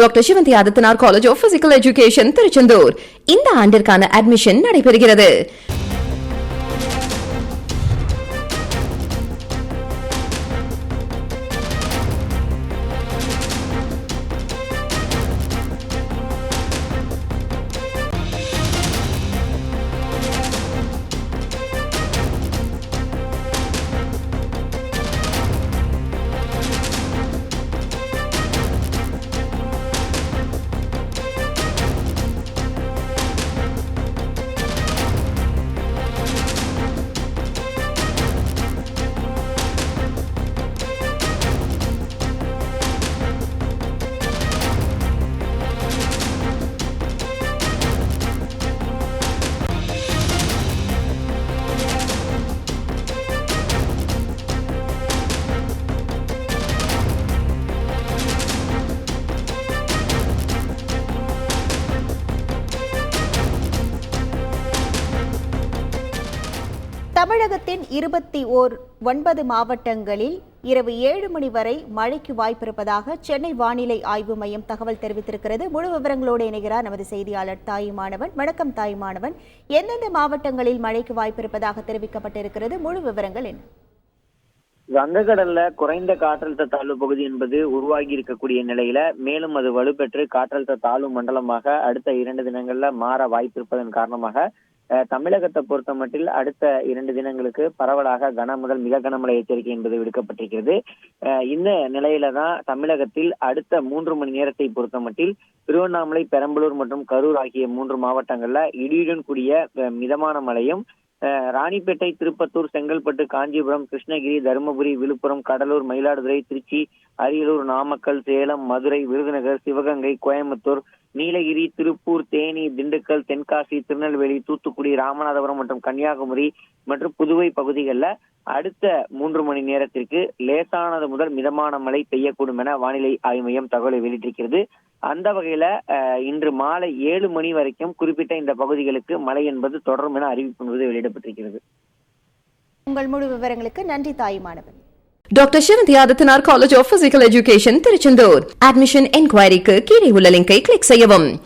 Doctor Sivanthi Adithanar college of physical education Tiruchendur இந்த ஆண்டிற்கான admission நடைபெறுகிறது. தமிழகத்தின் இருபத்தி ஓர் ஒன்பது மாவட்டங்களில் இரவு ஏழு மணி வரை மழைக்கு வாய்ப்பிருப்பதாக சென்னை வானிலை ஆய்வு மையம் தகவல் தெரிவித்திருக்கிறது. முழு விவரங்களோடு இணைகிறார் நமது செய்தியாளர் தாயுமானவன் வணக்கம் தாயுமானவன் எந்தெந்த மாவட்டங்களில் மழைக்கு வாய்ப்பிருப்பதாக தெரிவிக்கப்பட்டிருக்கிறது? முழு விவரங்கள் என்ன? வங்கக்கடல்ல குறைந்த காற்றழுத்த தாழ்வு பகுதி என்பது உருவாகி இருக்கக்கூடிய நிலையில மேலும் அது வலுப்பெற்று காற்றழுத்த தாழ்வு மண்டலமாக அடுத்த இரண்டு தினங்கள்ல மாற வாய்ப்பிருப்பதன் காரணமாக தமிழகத்தை பொறுத்த மட்டில் அடுத்த இரண்டு தினங்களுக்கு பரவலாக கன முதல் மிக கனமழை எச்சரிக்கை என்பது விடுக்கப்பட்டிருக்கிறது. அஹ், இந்த நிலையில தான் தமிழகத்தில் அடுத்த மூன்று மணி நேரத்தை பொறுத்த மட்டில் திருவண்ணாமலை பெரம்பலூர் மற்றும் கரூர் ஆகிய மூன்று மாவட்டங்கள்ல இடியுடன் கூடிய மிதமான மழையும் ராணிப்பேட்டை திருப்பத்தூர் செங்கல்பட்டு காஞ்சிபுரம் கிருஷ்ணகிரி தருமபுரி விழுப்புரம் கடலூர் மயிலாடுதுறை திருச்சி அரியலூர் நாமக்கல் சேலம் மதுரை விருதுநகர் சிவகங்கை கோயம்புத்தூர் நீலகிரி திருப்பூர் தேனி திண்டுக்கல் தென்காசி திருநெல்வேலி தூத்துக்குடி ராமநாதபுரம் மற்றும் கன்னியாகுமரி மற்றும் புதுவை பகுதிகளில் அடுத்த மூன்று மணி நேரத்திற்கு லேசானது முதல் மிதமான மழை பெய்யக்கூடும் என வானிலை ஆய்வு மையம் தகவலை வெளியிட்டிருக்கிறது. அந்த வகையில இன்று மாலை ஏழு மணி வரைக்கும் குறிப்பிட்ட இந்த பகுதிகளுக்கு மழை என்பது தொடரும் என அறிவிப்பு என்பது வெளியிடப்பட்டிருக்கிறது. உங்கள் முழு விவரங்களுக்கு நன்றி Thayumanavan doctor Sivanthi Adithanar college of physical education Tiruchendur admission என்கொயரிக்கு கீழே உள்ள லிங்கை கிளிக் செய்யவும்.